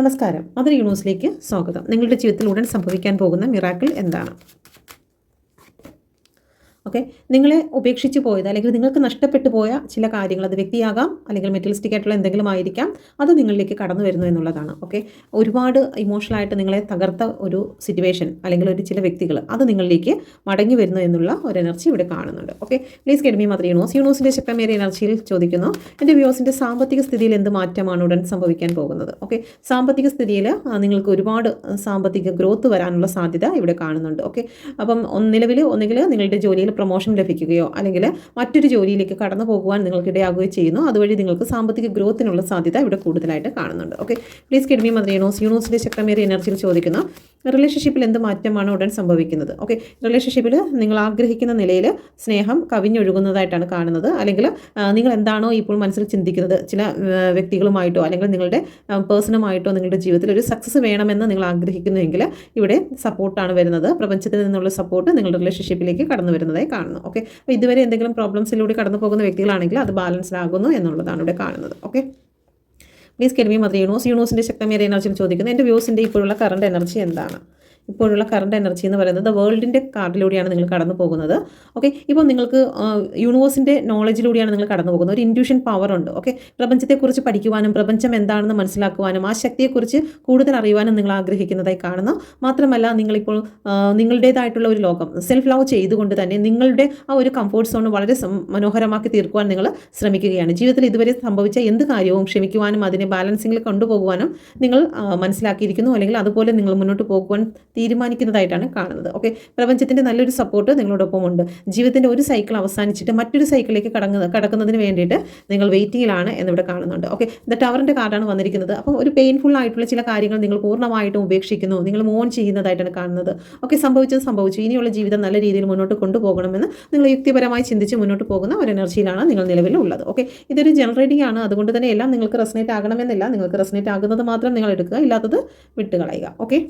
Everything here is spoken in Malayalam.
നമസ്കാരം. മദർ യൂണിവേഴ്സിലേക്ക് സ്വാഗതം. നിങ്ങളുടെ ജീവിതത്തിൽ ഉടൻ സംഭവിക്കാൻ പോകുന്ന മിറാക്കിൾ എന്താണ്? ഓക്കെ? നിങ്ങളെ ഉപേക്ഷിച്ച് പോയത് അല്ലെങ്കിൽ നിങ്ങൾക്ക് നഷ്ടപ്പെട്ടു പോയ ചില കാര്യങ്ങൾ അത് വ്യക്തിയാകാം അല്ലെങ്കിൽ മെറ്റലിസ്റ്റിക് ആയിട്ടുള്ള എന്തെങ്കിലും ആയിരിക്കാം അത് നിങ്ങളിലേക്ക് കടന്നു വരുന്നു എന്നുള്ളതാണ്. ഓക്കെ? ഒരുപാട് ഇമോഷണൽ ആയിട്ട് നിങ്ങളെ തകർത്ത ഒരു സിറ്റുവേഷൻ അല്ലെങ്കിൽ ഒരു ചില വ്യക്തികൾ അത് നിങ്ങളിലേക്ക് മടങ്ങി വരുന്നു എന്നുള്ള ഒരു എനർജി ഇവിടെ കാണുന്നുണ്ട്. ഓക്കെ? പ്ലീസ് കെഡ്മി മദർ യൂണിവേഴ്സ് യൂണിവേഴ്സിന്റെ ശക്തമേറിയ എനർജിയിൽ ചോദിക്കുന്നു എന്റെ വ്യൂസിന്റെ സാമ്പത്തിക സ്ഥിതിയിൽ എന്ത് മാറ്റമാണ് ഉടൻ സംഭവിക്കാൻ പോകുന്നത്? ഓക്കെ? സാമ്പത്തിക സ്ഥിതിയിൽ നിങ്ങൾക്ക് ഒരുപാട് സാമ്പത്തിക ഗ്രോത്ത് വരാനുള്ള സാധ്യത ഇവിടെ കാണുന്നുണ്ട്. ഓക്കെ? അപ്പം നിലവിൽ ഒന്നുകിൽ നിങ്ങളുടെ ജോലിയിൽ പ്രൊമോഷൻ ലഭിക്കുകയോ അല്ലെങ്കിൽ മറ്റൊരു ജോലിയിലേക്ക് കടന്നു പോകുവാൻ നിങ്ങൾക്ക് ഇടയാകുകയോ ചെയ്യുന്നു. അതുവഴി നിങ്ങൾക്ക് സാമ്പത്തിക ഗ്രോത്തിനുള്ള സാധ്യത ഇവിടെ കൂടുതലായിട്ട് കാണുന്നുണ്ട്. ഓക്കെ പ്ലീസ് കിഡ്മി മന്ത്രി യൂണോസ് യൂണോസിന്റെ ശക്തമേറിയ എനർജിയിൽ ചോദിക്കുന്നു. റിലേഷൻഷിപ്പിൽ എന്ത് മാറ്റമാണ് ഉടൻ സംഭവിക്കുന്നത്? ഓക്കെ റിലേഷൻഷിപ്പിൽ നിങ്ങൾ ആഗ്രഹിക്കുന്ന നിലയിൽ സ്നേഹം കവിഞ്ഞൊഴുകുന്നതായിട്ടാണ് കാണുന്നത്. അല്ലെങ്കിൽ നിങ്ങൾ എന്താണോ ഇപ്പോൾ മനസ്സിൽ ചിന്തിക്കുന്നത് ചില വ്യക്തികളുമായിട്ടോ അല്ലെങ്കിൽ നിങ്ങളുടെ പേഴ്സണുമായിട്ടോ നിങ്ങളുടെ ജീവിതത്തിൽ ഒരു സക്സസ് വേണമെന്ന് നിങ്ങൾ ആഗ്രഹിക്കുന്നുവെങ്കിൽ ഇവിടെ സപ്പോർട്ടാണ് വരുന്നത്. പ്രപഞ്ചത്തിൽ നിന്നുള്ള സപ്പോർട്ട് നിങ്ങളുടെ റിലേഷൻഷിപ്പിലേക്ക് കടന്നു വരുന്നതായി കാണുന്നു. ഓക്കെ അപ്പോൾ ഇതുവരെ എന്തെങ്കിലും പ്രോബ്ലംസിലൂടെ കടന്നു പോകുന്ന വ്യക്തികളാണെങ്കിൽ അത് ബാലൻസ്ഡ് ആകുന്നു എന്നുള്ളതാണ് ഇവിടെ കാണുന്നത്. ഓക്കെ പ്ലീസ് കെൽവി മദർ യൂണോസ് യൂണോസിന്റെ ശക്തമേറിയ എനർജി ചോദിക്കുന്നത് എന്റെ വ്യൂസിന്റെ ഇപ്പോഴുള്ള കറണ്ട് എനർജി എന്താണ്? ഇപ്പോഴുള്ള കറണ്ട് എനർജി എന്ന് പറയുന്നത് വേൾഡിന്റെ കാർഡിലൂടെയാണ് നിങ്ങൾ കടന്നു പോകുന്നത്. ഓക്കെ ഇപ്പോൾ നിങ്ങൾക്ക് യൂണിവേഴ്സിന്റെ നോളജിലൂടെയാണ് നിങ്ങൾ കടന്നു പോകുന്നത്. ഒരു ഇൻഡ്യൂഷൻ പവർ ഉണ്ട്. ഓക്കെ പ്രപഞ്ചത്തെക്കുറിച്ച് പഠിക്കുവാനും പ്രപഞ്ചം എന്താണെന്ന് മനസ്സിലാക്കുവാനും ആ ശക്തിയെക്കുറിച്ച് കൂടുതൽ അറിയുവാനും നിങ്ങൾ ആഗ്രഹിക്കുന്നതായി കാണുന്നു. മാത്രമല്ല നിങ്ങളിപ്പോൾ നിങ്ങളുടേതായിട്ടുള്ള ഒരു ലോകം സെൽഫ് ലവ് ചെയ്തുകൊണ്ട് തന്നെ നിങ്ങളുടെ ആ ഒരു കംഫോർട്ട് സോൺ വളരെ മനോഹരമാക്കി തീർക്കുവാൻ നിങ്ങൾ ശ്രമിക്കുകയാണ്. ജീവിതത്തിൽ ഇതുവരെ സംഭവിച്ച എന്ത് കാര്യവും ക്ഷമിക്കുവാനും അതിനെ ബാലൻസിങ്ങിൽ കൊണ്ടുപോകുവാനും നിങ്ങൾ മനസ്സിലാക്കിയിരിക്കുന്നു. അല്ലെങ്കിൽ അതുപോലെ നിങ്ങൾ മുന്നോട്ട് പോകുവാൻ തീരുമാനിക്കുന്നതായിട്ടാണ് കാണുന്നത്. ഓക്കെ പ്രപഞ്ചത്തിന്റെ നല്ലൊരു സപ്പോർട്ട് നിങ്ങളോടൊപ്പം ഉണ്ട് ജീവിതത്തിന്റെ ഒരു സൈക്കിൾ അവസാനിച്ചിട്ട് മറ്റൊരു സൈക്കിളിലേക്ക് കടങ്ങുന്ന കടക്കുന്നതിന് വേണ്ടിയിട്ട് നിങ്ങൾ വെയിറ്റിങ്ങിലാണ് എന്നിവിടെ കാണുന്നുണ്ട്. ഓക്കെ ദ ടവറിന്റെ കാർഡാണ് വന്നിരിക്കുന്നത്. അപ്പോൾ ഒരു പെയിൻഫുൾ ആയിട്ടുള്ള ചില കാര്യങ്ങൾ നിങ്ങൾ പൂർണമായിട്ടും ഉപേക്ഷിക്കുന്നു. നിങ്ങൾ മോൺ ചെയ്യുന്നതായിട്ടാണ് കാണുന്നത്. ഓക്കെ സംഭവിച്ചത് സംഭവിച്ചു. ഇനിയുള്ള ജീവിതം നല്ല രീതിയിൽ മുന്നോട്ട് കൊണ്ടുപോകണമെന്ന് നിങ്ങൾ യുക്തിപരമായി ചിന്തിച്ച് മുന്നോട്ട് പോകുന്ന ഒരു എനർജിയിലാണ് നിങ്ങൾ നിലവിലുള്ളത്. ഓക്കെ ഇതൊരു ജനറേറ്റിംഗ് ആണ്. അതുകൊണ്ട് തന്നെ എല്ലാം നിങ്ങൾക്ക് റെസനേറ്റ് ആകണമെന്നില്ല. നിങ്ങൾക്ക് റെസനേറ്റ് ആകുന്നത് മാത്രം നിങ്ങൾ എടുക്കുക. ഇല്ലാത്തത് വിട്ടുകളയുക. ഓക്കെ